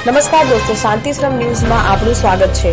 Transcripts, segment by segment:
નમસ્કાર દોસ્તો, શાંતિશ્રમ ન્યૂઝમાં આપનું સ્વાગત છે.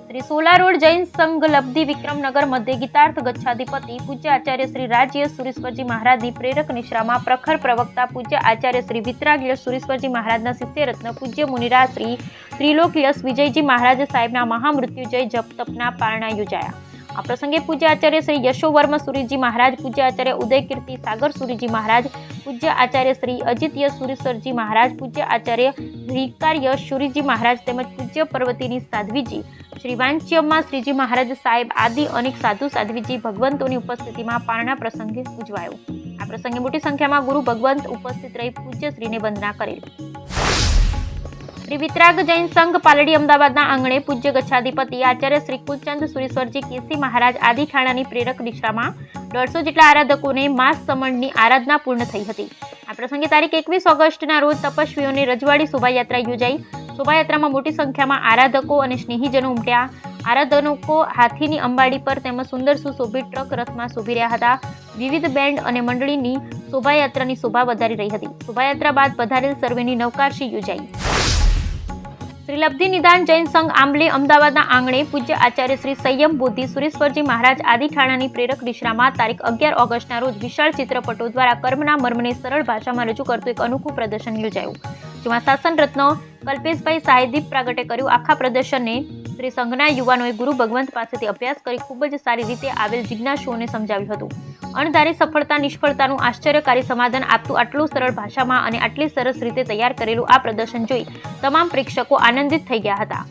શ્રી સોલા રોડ જૈન સંઘ લબ્ધિ વિક્રમનગર મધ્ય ગીતાર્થ ગચ્છાધિપતિ પૂજ્ય આચાર્ય શ્રી રાજ્ય સુરેશ્વરજી મહારાજની પ્રેરક નિશ્રામાં પ્રખર પ્રવક્તા પૂજ્ય આચાર્ય શ્રી વિતરાગીય સુરેશ્વરજી મહારાજના શિષ્યરત્ન પૂજ્ય મુનિરા શ્રી ત્રિલોકયસ વિજયજી મહારાજ સાહેબના મહામૃત્યુજય જપ તપના પારણા યોજાયા. આ પ્રસંગે પૂજ્ય આચાર્ય શ્રી યશોવર્મ સુરીજી મહારાજ, પૂજ્ય આચાર્ય ઉદયકીર્તિ સાગર સુરીજી મહારાજ, પૂજ્ય આચાર્ય શ્રી અજિત યશ સુરીસરજી મહારાજ, પૂજ્ય આચાર્ય ભ્રિકાર યશ સુરીજી મહારાજ તેમજ પૂજ્ય પર્વતીની સાધ્વીજી, શ્રી વાંચ્યમ્મા શ્રીજી મહારાજ સાહેબ આદિ અનેક સાધુ સાધ્વીજી ભગવંતોની ઉપસ્થિતિમાં પારણા પ્રસંગે ઉજવાયો આ પ્રસંગે મોટી સંખ્યામાં ગુરુ ભગવંત ઉપસ્થિત રહી પૂજ્ય શ્રીને વંદના કરેલ. શ્રી વિતરાગ જૈન સંઘ પાલડી અમદાવાદના આંગણે પૂજ્ય ગચ્છાધિપતિ આચાર્ય શ્રી કુલચંદ સુરેશ્વરજી કેસી મહારાજ આદિ ઠાણાની પ્રેરક દિશામાં દોઢસો જેટલા આરાધકોને માસ સમણની આરાધના પૂર્ણ થઈ હતી. આ પ્રસંગે તારીખ એકવીસ ઓગસ્ટના રોજ તપસ્વીઓની રજવાડી શોભાયાત્રા યોજાઈ. શોભાયાત્રામાં મોટી સંખ્યામાં આરાધકો અને સ્નેહીજનો ઉમટ્યા. આરાધકો હાથીની અંબાડી પર તેમજ સુંદર સુશોભિત ટ્રક રથમાં શોભી રહ્યા હતા. વિવિધ બેન્ડ અને મંડળીની શોભાયાત્રાની શોભા વધારી રહી હતી. શોભાયાત્રા બાદ પધારેલ સર્વેની નવકારશી યોજાઈ. શ્રી લબ્ધિ નિદાન જૈન સંઘ આંબલી અમદાવાદના આંગણે પૂજ્ય આચાર્ય શ્રી સંયમ બુદ્ધિ સુરેશ્વરજી મહારાજ આદિ ઠાણાની પ્રેરક દિશામાં તારીખ અગિયાર ઓગસ્ટના રોજ વિશાળ ચિત્રપટો દ્વારા કર્મના મર્મને સરળ ભાષામાં રજૂ કરતું એક અનોખું પ્રદર્શન યોજાયું, જેમાં શાસન રત્ન કલ્પેશભાઈ સાહેદીપ પ્રાગટે કર્યું. આખા પ્રદર્શનને શ્રી સંઘના યુવાનોએ ગુરુ ભગવંત પાસેથી અભ્યાસ કરી ખૂબ જ સારી રીતે આવેલ જિજ્ઞાસુઓને સમજાવ્યું હતું. અણધારી સફળતા, નિષ્ફળતાનું આશ્ચર્યકારી સમાધાન આપતું આટલું સરળ ભાષામાં અને આટલી સરસ રીતે તૈયાર કરેલું આ પ્રદર્શન જોઈ તમામ પ્રેક્ષકો આનંદિત થઈ ગયા હતા.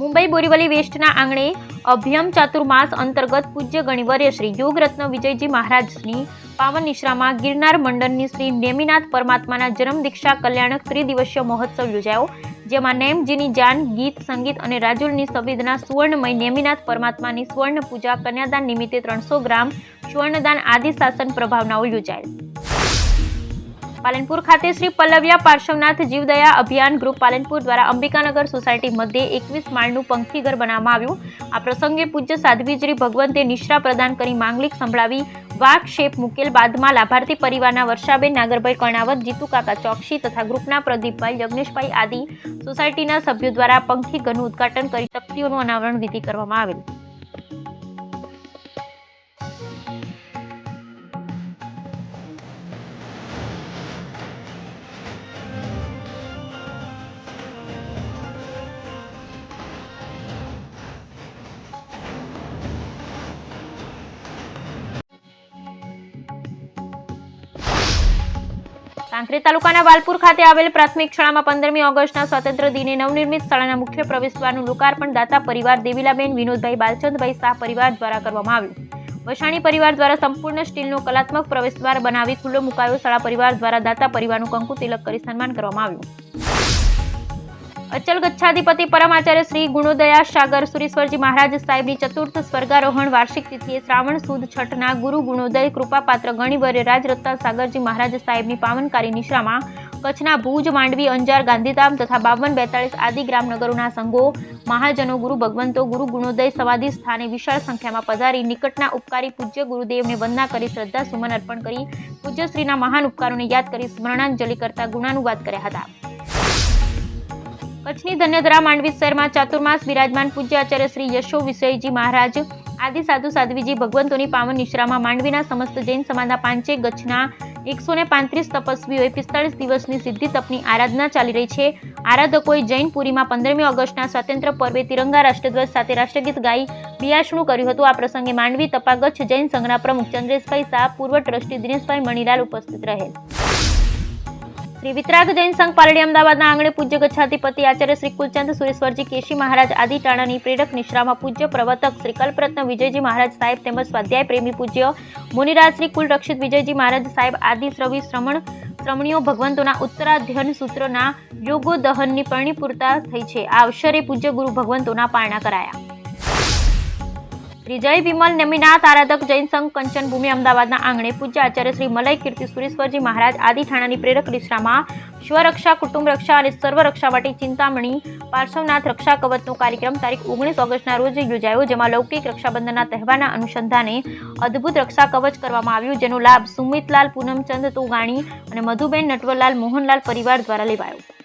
મુંબઈ બોરીવલી વેસ્ટના આંગણે અભ્યમ ચાતુર્માસ અંતર્ગત પૂજ્ય ગણિવર્ય શ્રી યોગરત્ન વિજયજી મહારાજની પાવન નિશ્રામાં ગિરનાર મંડળની શ્રી નેમિનાથ પરમાત્માના જન્મ દીક્ષા કલ્યાણક ત્રિદિવસીય મહોત્સવ યોજાયો. જેમાં નેમજીની જાન, ગીત, સંગીત અને રાજુલની સંવેદના, સુવર્ણમય નેમિનાથ પરમાત્માની સુવર્ણ પૂજા, કન્યાદાન નિમિત્તે ત્રણસો ગ્રામ સુવર્ણદાન આદિ શાસન પ્રભાવનાઓ યોજાયેલ. પાલનપુર ખાતે શ્રી પલ્લવ્યા પાર્શ્વનાથ જીવદયા અભિયાન ગ્રુપ પાલનપુર દ્વારા અંબિકાનગર સોસાયટી મધ્યે એકવીસ માળનું પંખી ઘર બનાવવામાં આવ્યું. આ પ્રસંગે પૂજ્ય સાધ્વી શ્રી ભગવંતે નિશ્રા પ્રદાન કરી માંગલિક સંભળાવી વાઘ શેપ મુકેલ બાદમાં લાભાર્થી પરિવારના વર્ષાબેન, નાગરભાઈ કર્ણાવત, જીતુ કાકા ચોકસી તથા ગ્રુપના પ્રદીપભાઈ, યજ્ઞેશભાઈ આદિ સોસાયટીના સભ્યો દ્વારા પંખી ઘરનું ઉદ્ઘાટન કરી શક્તિઓનું અનાવરણ વિધિ કરવામાં આવેલ. કાંકરેજ તાલુકાના વાલપુર ખાતે આવેલ પ્રાથમિક શાળામાં પંદરમી ઓગસ્ટના સ્વાતંત્ર્ય દિને નવનિર્મિત શાળાના મુખ્ય પ્રવેશદ્વારનું લોકાર્પણ દાતા પરિવાર દેવીલાબેન, વિનોદભાઈ બાલચંદભાઈ શાહ પરિવાર દ્વારા કરવામાં આવ્યું. વસાણી પરિવાર દ્વારા સંપૂર્ણ સ્ટીલનો કલાત્મક પ્રવેશદ્વાર બનાવી ખુલ્લો મુકાયો. શાળા પરિવાર દ્વારા દાતા પરિવારનું કંકુ તિલક કરી સન્માન કરવામાં આવ્યું. અચલ ગચ્છાધિપતિ પરમાચાર્ય શ્રી ગુણોદયા સાગર સુરેશ્વરજી મહારાજ સાહેબની ચતુર્થ સ્વર્ગારોહણ વાર્ષિક તિથિએ શ્રાવણ સુદ છઠના ગુરુ ગુણોદય કૃપાપાત્ર ગણિવર્ય રાજરત્તા સાગરજી મહારાજ સાહેબની પાવનકારી નિશ્રામાં કચ્છના ભુજ, માંડવી, અંજાર, ગાંધીધામ તથા બાવન બેતાળીસ આદિ ગ્રામનગરોના સંઘો, મહાજનો ગુરુ ભગવંતો, ગુરુ ગુણોદય સમાધિ સ્થાને વિશાળ સંખ્યામાં પધારી નિકટના ઉપકારી પૂજ્ય ગુરુદેવને વંદના કરી શ્રદ્ધા સુમન અર્પણ કરી પૂજ્યશ્રીના મહાન ઉપકારોને યાદ કરી સ્મરણાંજલિ કરતા ગુણાનુવાદ કર્યા હતા. કચ્છની ધન્યધરા માંડવી શહેરમાં ચાતુર્માસ બિરાજમાન પૂજ્ય આચાર્ય શ્રી યશો વિષયજી મહારાજ, આદિ સાધુ સાધ્વીજી ભગવંતોની પાવન નિશ્રામાં માંડવીના સમસ્ત જૈન સમાજના પાંચે ગચ્છના એકસો ને પાંત્રીસ તપસ્વીઓએ પિસ્તાળીસ દિવસની સિદ્ધિ તપની આરાધના ચાલી રહી છે. આરાધકોએ જૈનપુરીમાં પંદરમી ઓગસ્ટના સ્વાતંત્ર્ય પર્વે તિરંગા રાષ્ટ્રધ્વજ સાથે રાષ્ટ્રગીત ગાઈ બિયાસણું કર્યું હતું. આ પ્રસંગે માંડવી તપા જૈન સંઘના પ્રમુખ ચંદ્રેશભાઈ શાહ, પૂર્વ ટ્રસ્ટી દિનેશભાઈ મણીલાલ ઉપસ્થિત રહેલ. શ્રી વિતરાગ જૈન સંઘ પાલડી અમદાવાદના આંગણે પૂજ્ય ગચ્છાધિપતિ આચાર્ય શ્રી કુલચંદ સુરેશ્વરજી કેશી મહારાજ આદિ ટાણાની પ્રેરક નિશ્રામાં પૂજ્ય પ્રવર્તક શ્રી કલ્પરત્ન વિજયજી મહારાજ સાહેબ તેમજ સ્વાધ્યાય પ્રેમી પૂજ્ય મુનિરાજ શ્રી કુલ રક્ષિત વિજયજી મહારાજ સાહેબ આદિ શ્રવિ શ્રમણ શ્રમણીઓ ભગવંતોના ઉત્તરાધ્યન સૂત્રના યોગો દહનની પરિપૂર્તા થઈ છે. આ અવસરે પૂજ્ય ગુરુ ભગવંતોના પારણા કરાયા. શ્રી જય વિમલ નમીનાથ, આરાધક જૈન સંઘ કંચનભૂમિ અમદાવાદના આંગણે પૂજ્ય આચાર્ય શ્રી મલય કીર્તિ, સુરેશ્વરજી મહારાજ, આદિ ઠાણાની પ્રેરક નિશ્રામાં સ્વરક્ષા, કુટુંબ રક્ષા અને સર્વ રક્ષા માટે ચિંતામણી, પાર્શ્વનાથ રક્ષા કવચનો કાર્યક્રમ તારીખ ઓગણીસ ઓગસ્ટના રોજ યોજાયો, જેમાં લૌકિક રક્ષાબંધનના તહેવારના અનુસંધાને અદ્ભુત રક્ષા કવચ કરવામાં આવ્યું, જેનો લાભ સુમિતલાલ પૂનમચંદ તોગાણી અને મધુબેન નટવરલાલ મોહનલાલ પરિવાર દ્વારા લેવાયો.